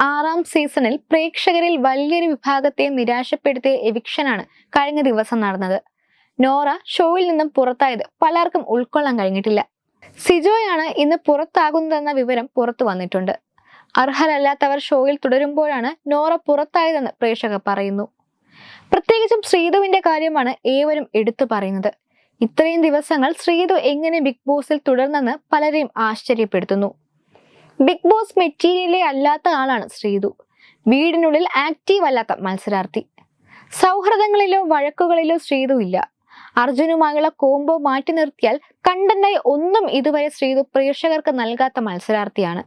ആറാം സീസണിൽ പ്രേക്ഷകരിൽ വലിയൊരു വിഭാഗത്തെ നിരാശപ്പെടുത്തിയ എവിക്ഷനാണ് കഴിഞ്ഞ ദിവസം നടന്നത്. നോറ ഷോയിൽ നിന്നും പുറത്തായത് പലർക്കും ഉൾക്കൊള്ളാൻ കഴിഞ്ഞിട്ടില്ല. സിജോയാണ് ഇന്ന് പുറത്താകുന്നതെന്ന വിവരം പുറത്തു വന്നിട്ടുണ്ട്. അർഹരല്ലാത്തവർ ഷോയിൽ തുടരുമ്പോഴാണ് നോറ പുറത്തായതെന്ന് പ്രേക്ഷകർ പറയുന്നു. പ്രത്യേകിച്ചും ശ്രീധുവിന്റെ കാര്യമാണ് ഏവരും എടുത്തു പറയുന്നത്. ഇത്രയും ദിവസങ്ങൾ ശ്രീധു എങ്ങനെ ബിഗ് ബോസിൽ തുടർന്നെന്ന് പലരെയും ആശ്ചര്യപ്പെടുത്തുന്നു. ബിഗ് ബോസ് മെറ്റീരിയലേ അല്ലാത്ത ആളാണ് ശ്രീതു. വീടിനുള്ളിൽ ആക്റ്റീവ് അല്ലാത്ത മത്സരാർത്ഥി. സൗഹൃദങ്ങളിലോ വഴക്കുകളിലോ ശ്രീതു ഇല്ല. അർജുനുമായുള്ള കോംബോ മാറ്റി നിർത്തിയാൽ കണ്ടന്റായി ഒന്നും ഇതുവരെ ശ്രീതു പ്രേക്ഷകർക്ക് നൽകാത്ത മത്സരാർത്ഥിയാണ്.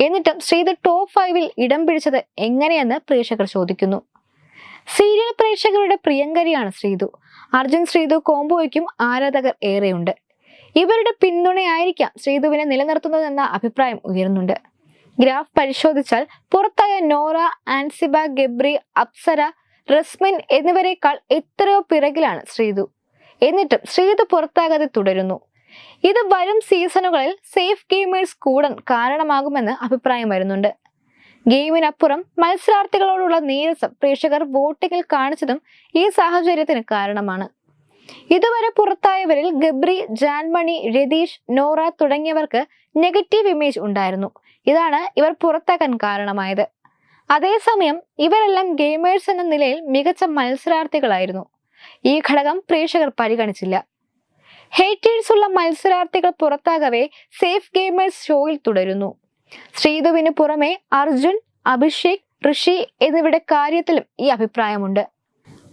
എന്നിട്ടും ശ്രീതു ടോപ്പ് ഫൈവിൽ ഇടം പിടിച്ചത് എങ്ങനെയെന്ന് പ്രേക്ഷകർ ചോദിക്കുന്നു. സീരിയൽ പ്രേക്ഷകരുടെ പ്രിയങ്കരിയാണ് ശ്രീതു. അർജുൻ ശ്രീതു കോംബോയ്ക്കും ആരാധകർ ഏറെയുണ്ട്. ഇവരുടെ പിന്തുണയായിരിക്കാം ശ്രീധുവിനെ നിലനിർത്തുന്നതെന്ന അഭിപ്രായം ഉയരുന്നുണ്ട്. ഗ്രാഫ് പരിശോധിച്ചാൽ പുറത്തായ നോറ ആൻസിബ ഗബ്രി അപ്സര റസ്മിൻ എന്നിവരെക്കാൾ എത്രയോ പിറകിലാണ് ശ്രീതു എന്നിട്ടും ശ്രീതു പുറത്താകാതെ തുടരുന്നു. ഇത് വരും സീസണുകളിൽ സേഫ് ഗെയിമേഴ്സ് കൂടാൻ കാരണമാകുമെന്ന് അഭിപ്രായം വരുന്നുണ്ട്. ഗെയിമിനപ്പുറം മത്സരാർത്ഥികളോടുള്ള നീരസം പ്രേക്ഷകർ വോട്ടിങ്ങിൽ കാണിച്ചതും ഈ സാഹചര്യത്തിന് കാരണമാണ്. ഇതുവരെ പുറത്തായവരിൽ ഗബ്രി ജാൻമണി രതീഷ് നോറ തുടങ്ങിയവർക്ക് നെഗറ്റീവ് ഇമേജ് ഉണ്ടായിരുന്നു. ഇതാണ് ഇവർ പുറത്താക്കാൻ കാരണമായത്. അതേസമയം ഇവരെല്ലാം ഗെയിമേഴ്സ് എന്ന നിലയിൽ മികച്ച മത്സരാർത്ഥികളായിരുന്നു. ഈ ഘടകം പ്രേക്ഷകർ പരിഗണിച്ചില്ല. ഹേറ്റേഴ്സ് ഉള്ള മത്സരാർത്ഥികൾ പുറത്താകവേ സേഫ് ഗെയിമേഴ്സ് ഷോയിൽ തുടരുന്നു. ശ്രീധുവിന് പുറമെ അർജുൻ അഭിഷേക് ഋഷി എന്നിവരുടെ കാര്യത്തിലും ഈ അഭിപ്രായമുണ്ട്.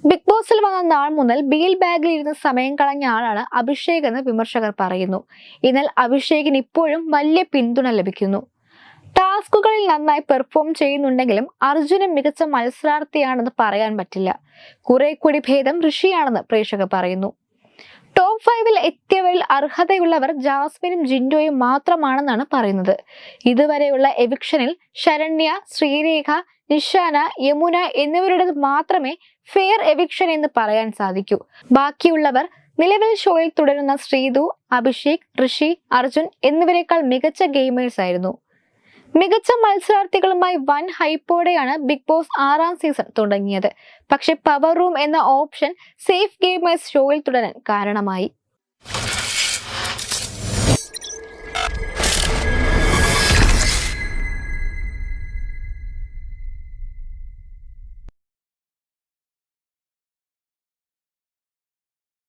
ബിഗ് ബോസിൽ വന്ന നാൾ മുതൽ ബീൽ ബാഗിൽ ഇരുന്ന് സമയം കളഞ്ഞ ആളാണ് അഭിഷേക് എന്ന് വിമർശകർ പറയുന്നു. എന്നാൽ അഭിഷേകിന് ഇപ്പോഴും വലിയ പിന്തുണ ലഭിക്കുന്നു. ടാസ്കുകളിൽ നന്നായി പെർഫോം ചെയ്യുന്നുണ്ടെങ്കിലും അർജുനും മികച്ച മത്സരാർത്ഥിയാണെന്ന് പറയാൻ പറ്റില്ല. കുറെ കൂടി ഭേദം ഋഷിയാണെന്ന് പ്രേക്ഷകർ പറയുന്നു. ടോപ്പ് ഫൈവിൽ എത്തിയവരിൽ അർഹതയുള്ളവർ ജാസ്മിനും ജിൻഡോയും മാത്രമാണെന്നാണ് പറയുന്നത്. ഇതുവരെയുള്ള എവിക്ഷനിൽ ശരണ്യ ശ്രീരേഖ നിഷാന യമുന എന്നിവരുടേത് മാത്രമേ ഫെയർ എവിക്ഷൻ എന്ന് പറയാൻ സാധിക്കൂ. ബാക്കിയുള്ളവർ നിലവിൽ ഷോയിൽ തുടരുന്ന ശ്രീതു അഭിഷേക് ഋഷി അർജുൻ എന്നിവരെക്കാൾ മികച്ച ഗെയിമേഴ്സ് ആയിരുന്നു. മികച്ച മത്സരാർത്ഥികളുമായി വൻ ഹൈപ്പോടെയാണ് ബിഗ് ബോസ് ആറാം സീസൺ തുടങ്ങിയത്. പക്ഷെ പവർ റൂം എന്ന ഓപ്ഷൻ സേഫ് ഗെയിമേഴ്സ് ഷോയിൽ തുടരാൻ കാരണമായി.